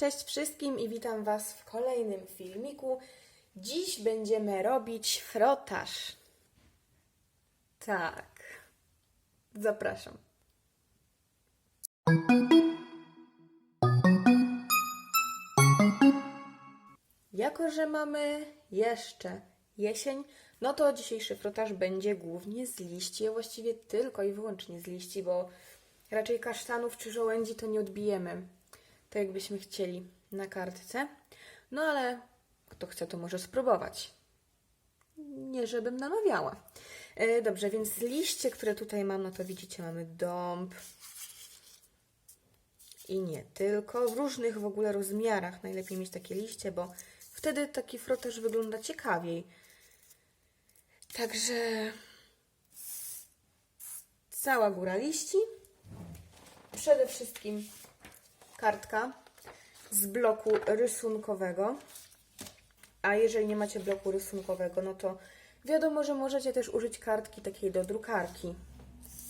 Cześć wszystkim i witam Was w kolejnym filmiku. Dziś będziemy robić frotaż. Tak. Zapraszam. Jako, że mamy jeszcze jesień, no to dzisiejszy frotaż będzie głównie z liści, a właściwie tylko i wyłącznie z liści, bo raczej kasztanów czy żołędzi to nie odbijemy, tak jakbyśmy chcieli na kartce. No ale kto chce, to może spróbować. Nie, żebym namawiała. E, dobrze, więc liście, które tutaj mam, no to widzicie, mamy dąb, i nie tylko, w różnych w ogóle rozmiarach. Najlepiej mieć takie liście, bo wtedy taki frotaż wygląda ciekawiej. Także cała góra liści. Przede wszystkim kartka z bloku rysunkowego. A jeżeli nie macie bloku rysunkowego, no to wiadomo, że możecie też użyć kartki takiej do drukarki.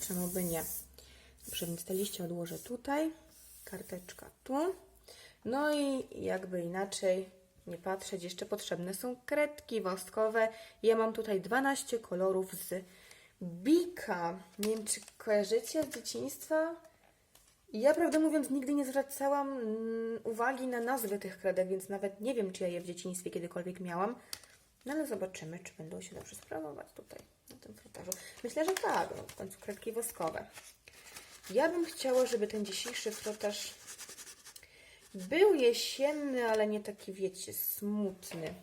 Czemu by nie? Dobrze, więc te liście odłożę tutaj karteczka tu. No i jakby inaczej nie patrzeć, jeszcze potrzebne są kredki woskowe. Ja mam tutaj 12 kolorów z Bika. Nie wiem, czy kojarzycie z dzieciństwa? Ja, prawdę mówiąc, nigdy nie zwracałam mm, uwagi na nazwy tych kredek, więc nawet nie wiem, czy ja je w dzieciństwie kiedykolwiek miałam. No ale zobaczymy, czy będą się dobrze sprawować tutaj, na tym frotażu. Myślę, że tak, no, w końcu kredki woskowe. Ja bym chciała, żeby ten dzisiejszy frotaż był jesienny, ale nie taki, wiecie, smutny.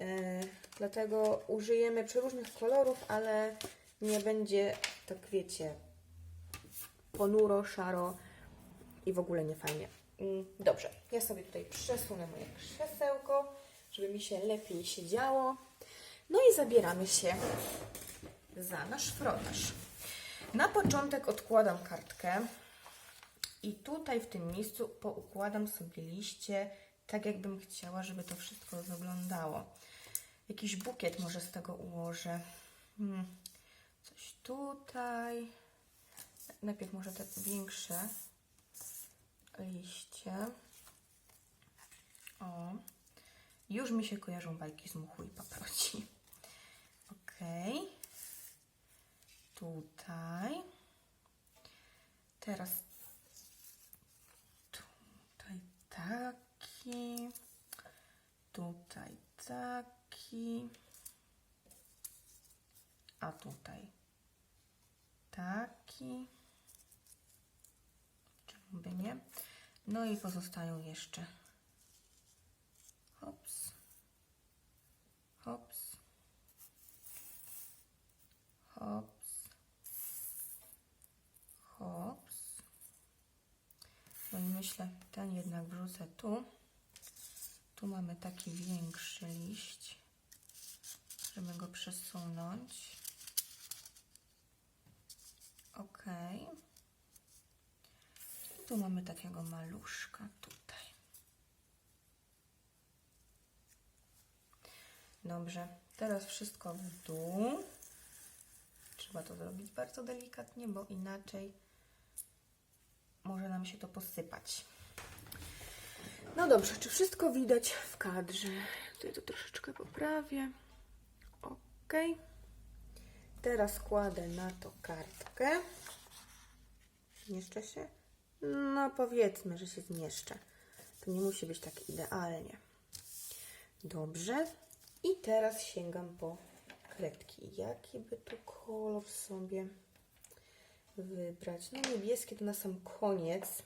E, dlatego użyjemy przeróżnych kolorów, ale nie będzie, tak wiecie, ponuro, szaro i w ogóle nie fajnie. Mm, Dobrze, ja sobie tutaj przesunę moje krzesełko, żeby mi się lepiej siedziało. No i zabieramy się za nasz frotaż. Na początek odkładam kartkę i tutaj w tym miejscu poukładam sobie liście, tak jakbym chciała, żeby to wszystko wyglądało. Jakiś bukiet może z tego ułożę. Hmm. Coś tutaj. Najpierw może te większe liście. O. Już mi się kojarzą bajki z muchu i paproci. Okay tutaj. Teraz tutaj taki, tutaj taki, a tutaj taki. No i pozostają jeszcze hops, hops, hops. Hops. No i myślę, ten jednak wrzucę tu. Tu mamy taki większy liść, żeby go przesunąć. Ok. I tu mamy takiego maluszka tutaj. Dobrze, teraz wszystko w dół. Trzeba to zrobić bardzo delikatnie, bo inaczej może nam się to posypać. No dobrze, czy wszystko widać w kadrze? Tutaj to troszeczkę poprawię. Ok. Teraz kładę na to kartkę. Zmieszczę się? No powiedzmy, że się zmieszczę. To nie musi być tak idealnie. Dobrze. I teraz sięgam po kredki. Jaki by tu kolor sobie wybrać? No niebieskie to na sam koniec,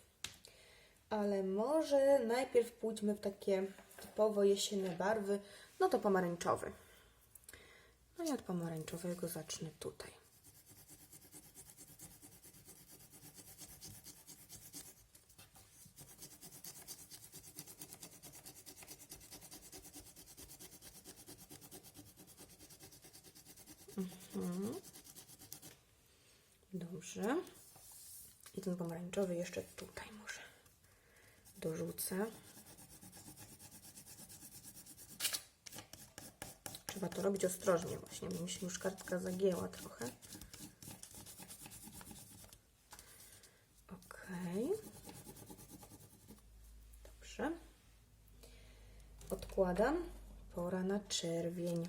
ale może najpierw pójdźmy w takie typowo jesienne barwy, no to pomarańczowy. No i od pomarańczowego zacznę tutaj. Mhm. Dobrze. I ten pomarańczowy jeszcze tutaj może dorzucę. Trzeba to robić ostrożnie właśnie, bo mi się już kartka zagięła trochę. Ok. Dobrze. Dobrze. Odkładam. Pora na czerwień.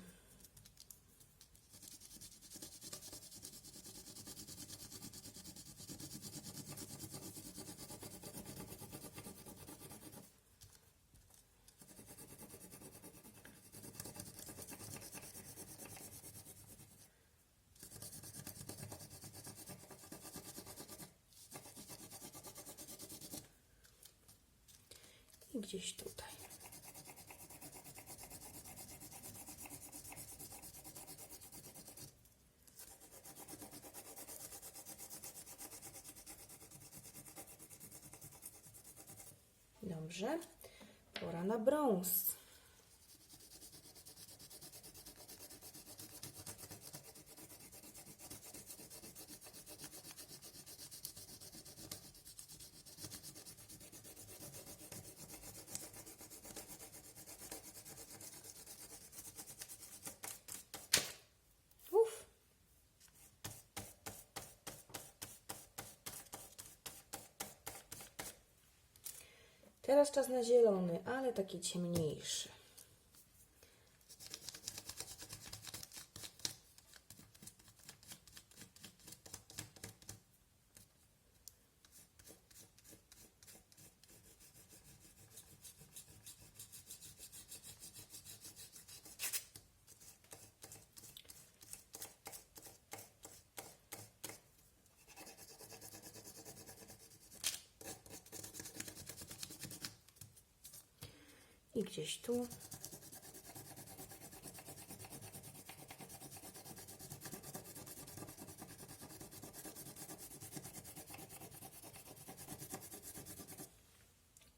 Gdzieś tutaj. Dobrze. Pora na brąz. Teraz czas na zielony, ale taki ciemniejszy. I gdzieś tu.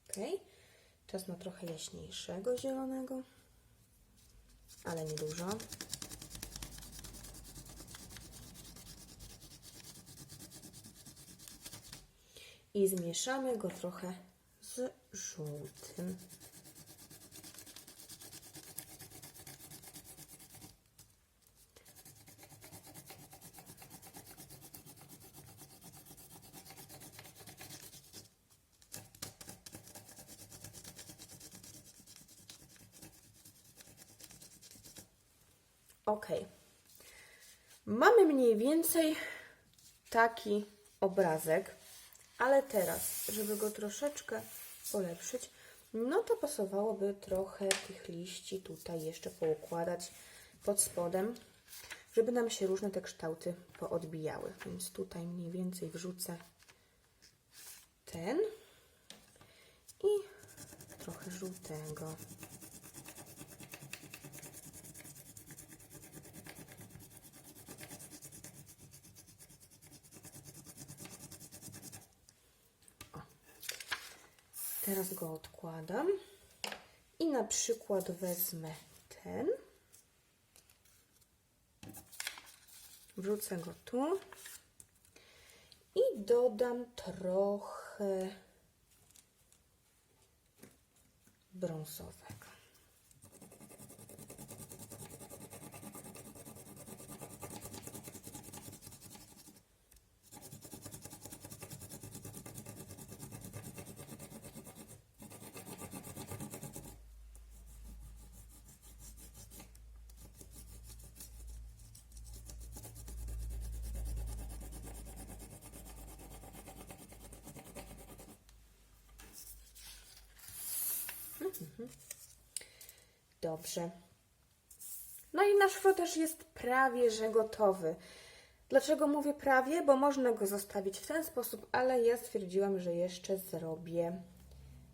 Ok. Czas na trochę jaśniejszego zielonego, ale nie dużo. I zmieszamy go trochę z żółtym. Ok. Mamy mniej więcej taki obrazek, ale teraz, żeby go troszeczkę polepszyć, no to pasowałoby trochę tych liści tutaj jeszcze poukładać pod spodem, żeby nam się różne te kształty poodbijały. Więc tutaj mniej więcej wrzucę ten i trochę żółtego. Teraz go odkładam i na przykład wezmę ten. Wrzucę go tu i dodam trochę brązowego. Dobrze. No i nasz frotaż jest prawie że gotowy. Dlaczego mówię prawie? Bo można go zostawić w ten sposób, ale ja stwierdziłam, że jeszcze zrobię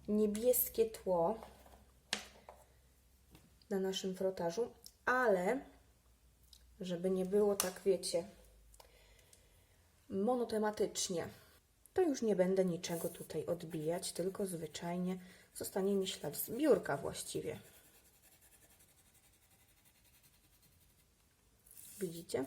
niebieskie tło na naszym frotażu, ale żeby nie było tak, wiecie, monotematycznie, to już nie będę niczego tutaj odbijać, tylko zwyczajnie zostanie mi ślad z biurka właściwie. Widzicie?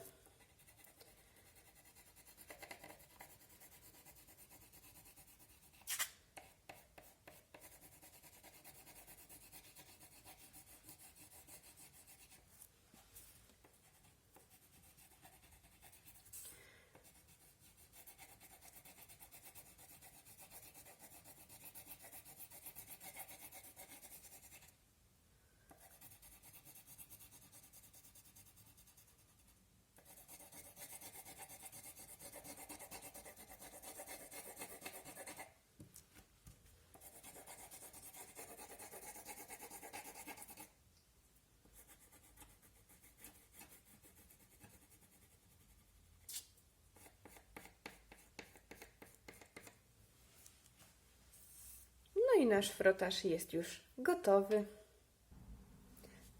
I nasz frotaż jest już gotowy.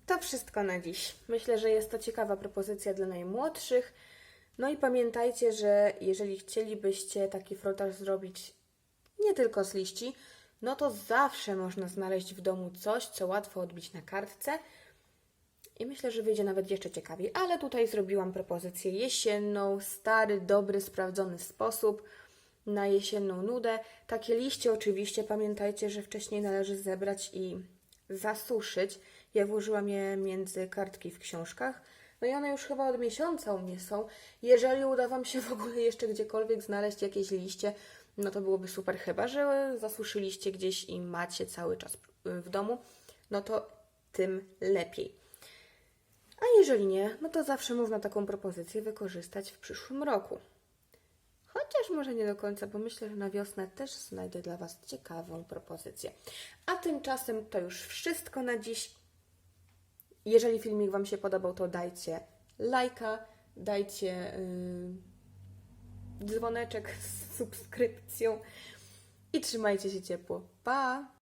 To wszystko na dziś. Myślę, że jest to ciekawa propozycja dla najmłodszych. No i pamiętajcie, że jeżeli chcielibyście taki frotaż zrobić nie tylko z liści, no to zawsze można znaleźć w domu coś, co łatwo odbić na kartce. I myślę, że wyjdzie nawet jeszcze ciekawiej. Ale tutaj zrobiłam propozycję jesienną, stary, dobry, sprawdzony sposób na jesienną nudę. Takie liście oczywiście pamiętajcie, że wcześniej należy zebrać i zasuszyć. Ja włożyłam je między kartki w książkach. No i one już chyba od miesiąca u mnie są. Jeżeli uda Wam się w ogóle jeszcze gdziekolwiek znaleźć jakieś liście, no to byłoby super. Chyba, że zasuszyliście gdzieś i macie cały czas w domu, no to tym lepiej. A jeżeli nie, no to zawsze można taką propozycję wykorzystać w przyszłym roku. Chociaż może nie do końca, bo myślę, że na wiosnę też znajdę dla Was ciekawą propozycję. A tymczasem to już wszystko na dziś. Jeżeli filmik Wam się podobał, to dajcie lajka, dajcie yy, dzwoneczek z subskrypcją i trzymajcie się ciepło. Pa!